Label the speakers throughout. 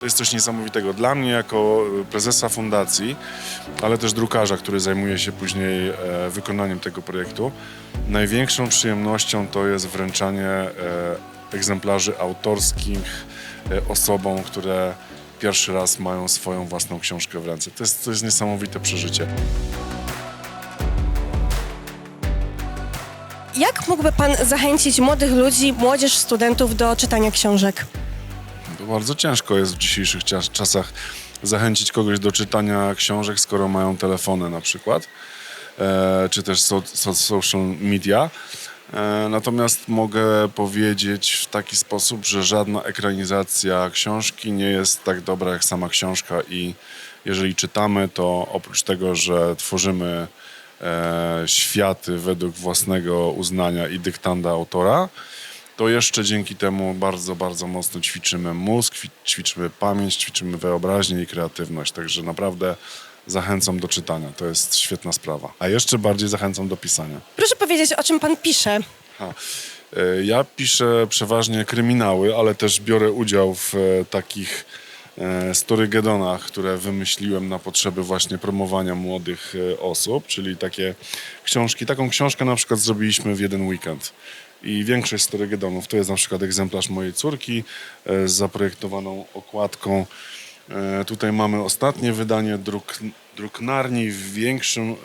Speaker 1: To jest coś niesamowitego dla mnie jako prezesa fundacji, ale też drukarza, który zajmuje się później e, wykonaniem tego projektu. Największą przyjemnością to jest wręczanie e, egzemplarzy autorskich e, osobom, które pierwszy raz mają swoją własną książkę w ręce. To jest, to jest niesamowite przeżycie.
Speaker 2: Jak mógłby Pan zachęcić młodych ludzi, młodzież, studentów do czytania książek?
Speaker 1: Bardzo ciężko jest w dzisiejszych czas- czasach zachęcić kogoś do czytania książek, skoro mają telefony na przykład, e, czy też so, so, social media. E, natomiast mogę powiedzieć w taki sposób, że żadna ekranizacja książki nie jest tak dobra jak sama książka i jeżeli czytamy, to oprócz tego, że tworzymy e, światy według własnego uznania i dyktanda autora, to jeszcze dzięki temu bardzo, bardzo mocno ćwiczymy mózg, ćwi- ćwiczymy pamięć, ćwiczymy wyobraźnię i kreatywność. Także naprawdę zachęcam do czytania. To jest świetna sprawa. A jeszcze bardziej zachęcam do pisania.
Speaker 2: Proszę powiedzieć, o czym Pan pisze.
Speaker 1: Ha. E, Ja piszę przeważnie kryminały, ale też biorę udział w e, takich e, storygedonach, które wymyśliłem na potrzeby właśnie promowania młodych osób, czyli takie książki. Taką książkę na przykład zrobiliśmy w jeden weekend. I większość storygedonów to jest na przykład egzemplarz mojej córki e, z zaprojektowaną okładką. E, Tutaj mamy ostatnie wydanie druk, druknarni w większym, e,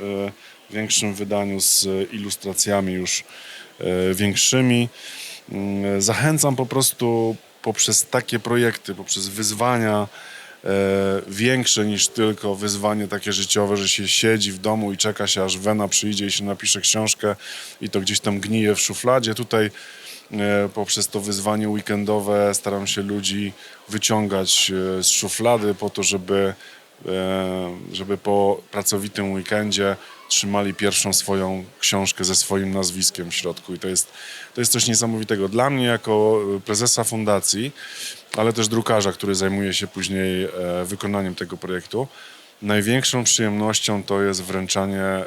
Speaker 1: większym wydaniu z ilustracjami już większymi. Mm, Zachęcam po prostu poprzez takie projekty, poprzez wyzwania większe niż tylko wyzwanie takie życiowe, że się siedzi w domu i czeka się, aż Wena przyjdzie i się napisze książkę i to gdzieś tam gnije w szufladzie. Tutaj e, poprzez to wyzwanie weekendowe staram się ludzi wyciągać e, z szuflady po to, żeby, e, żeby po pracowitym weekendzie trzymali pierwszą swoją książkę ze swoim nazwiskiem w środku. I to jest, to jest coś niesamowitego dla mnie jako prezesa fundacji, ale też drukarza, który zajmuje się później e, wykonaniem tego projektu. Największą przyjemnością to jest wręczanie e,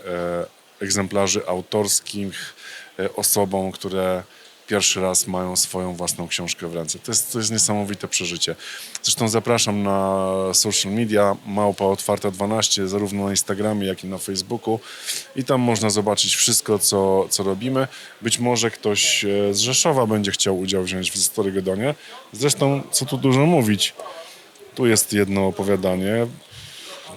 Speaker 1: egzemplarzy autorskich e, osobom, które pierwszy raz mają swoją własną książkę w ręce. To jest, to jest niesamowite przeżycie. Zresztą zapraszam na social media Małpa Otwarta 12, zarówno na Instagramie, jak i na Facebooku. I tam można zobaczyć wszystko, co, co robimy. Być może ktoś e, z Rzeszowa będzie chciał udział wziąć w Storygedonie. Zresztą, co tu dużo mówić, tu jest jedno opowiadanie.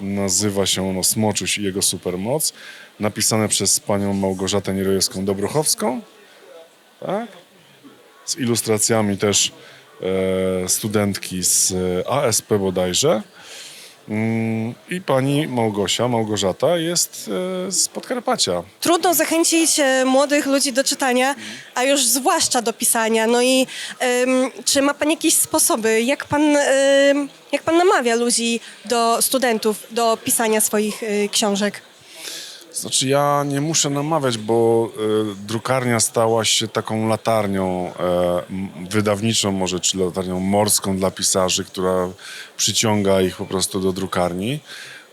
Speaker 1: Nazywa się ono Smoczuś i jego supermoc. Napisane przez panią Małgorzatę Nierojewską-Dobruchowską. Tak? Z ilustracjami też e, studentki z ASP bodajże. Mm, I pani Małgosia, Małgorzata jest e, z Podkarpacia.
Speaker 2: Trudno zachęcić e, młodych ludzi do czytania, a już zwłaszcza do pisania. No i em, czy ma Pan jakieś sposoby, jak Pan, em, jak pan namawia ludzi, do studentów do pisania swoich e, książek?
Speaker 1: Znaczy ja nie muszę namawiać, bo e, drukarnia stała się taką latarnią e, wydawniczą może, czy latarnią morską dla pisarzy, która przyciąga ich po prostu do drukarni.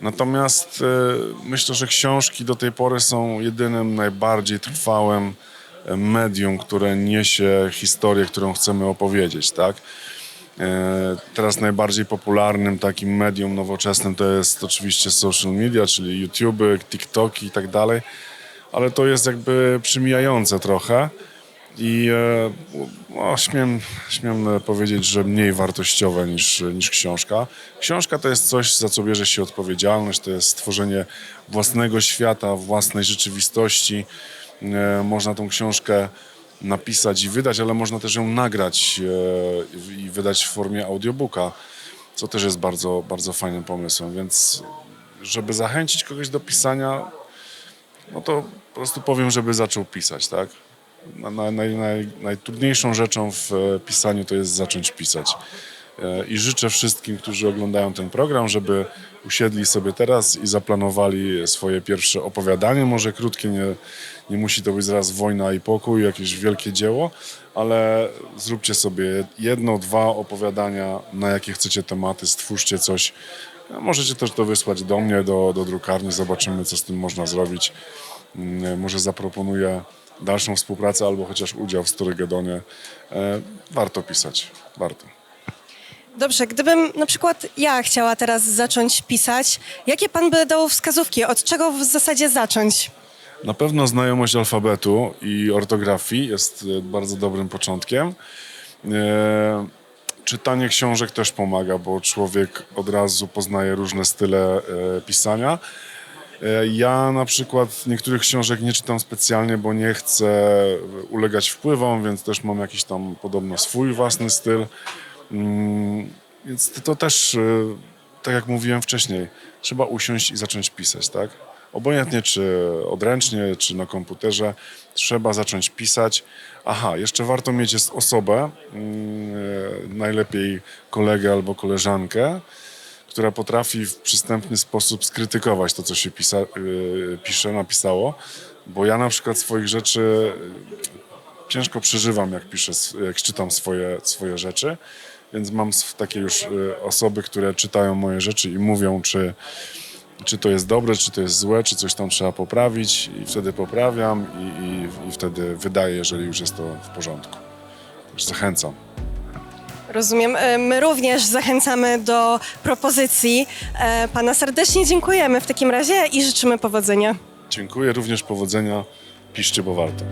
Speaker 1: Natomiast e, myślę, że książki do tej pory są jedynym najbardziej trwałym medium, które niesie historię, którą chcemy opowiedzieć, tak? E, Teraz najbardziej popularnym takim medium nowoczesnym to jest oczywiście social media, czyli YouTube, TikToki i tak dalej, ale to jest jakby przymijające trochę i no, śmiem, śmiem powiedzieć, że mniej wartościowe niż, niż książka. Książka to jest coś, za co bierze się odpowiedzialność, to jest stworzenie własnego świata, własnej rzeczywistości. E, Można tą książkę napisać i wydać, ale można też ją nagrać e, i wydać w formie audiobooka, co też jest bardzo, bardzo fajnym pomysłem. Więc żeby zachęcić kogoś do pisania, no to po prostu powiem, żeby zaczął pisać, tak? Na- na- Naj, naj, najtrudniejszą rzeczą w e, pisaniu to jest zacząć pisać. I życzę wszystkim, którzy oglądają ten program, żeby usiedli sobie teraz i zaplanowali swoje pierwsze opowiadanie. Może krótkie, nie, nie musi to być zaraz wojna i pokój, jakieś wielkie dzieło, ale zróbcie sobie jedno, dwa opowiadania, na jakie chcecie tematy, stwórzcie coś. Możecie też to wysłać do mnie, do, do drukarni, zobaczymy, co z tym można zrobić. Mm, Może zaproponuję dalszą współpracę albo chociaż udział w Storygedonie. E, Warto pisać, warto.
Speaker 2: Dobrze, gdybym na przykład ja chciała teraz zacząć pisać, jakie pan by dał wskazówki? Od czego w zasadzie zacząć?
Speaker 1: Na pewno znajomość alfabetu i ortografii jest e, bardzo dobrym początkiem. E, czytanie książek też pomaga, bo człowiek od razu poznaje różne style e, pisania. Ja na przykład niektórych książek nie czytam specjalnie, bo nie chcę ulegać wpływom, więc też mam jakiś tam podobno swój własny styl. Mm, Więc to też, e, tak jak mówiłem wcześniej, trzeba usiąść i zacząć pisać, tak? Obojętnie czy odręcznie, czy na komputerze, trzeba zacząć pisać. Aha, jeszcze warto mieć jest osobę, mm, e, najlepiej kolegę albo koleżankę, która potrafi w przystępny sposób skrytykować to, co się pisa, y, pisze, napisało. Bo ja na przykład swoich rzeczy y, ciężko przeżywam, jak piszę, jak czytam swoje, swoje rzeczy. Więc mam takie już y, osoby, które czytają moje rzeczy i mówią, czy, czy to jest dobre, czy to jest złe, czy coś tam trzeba poprawić. I wtedy poprawiam i, i, i wtedy wydaję, jeżeli już jest to w porządku. Także zachęcam.
Speaker 2: Rozumiem. E, My również zachęcamy do propozycji. E, Pana serdecznie dziękujemy w takim razie i życzymy powodzenia.
Speaker 1: Dziękuję, również powodzenia. Piszcie, bo warto.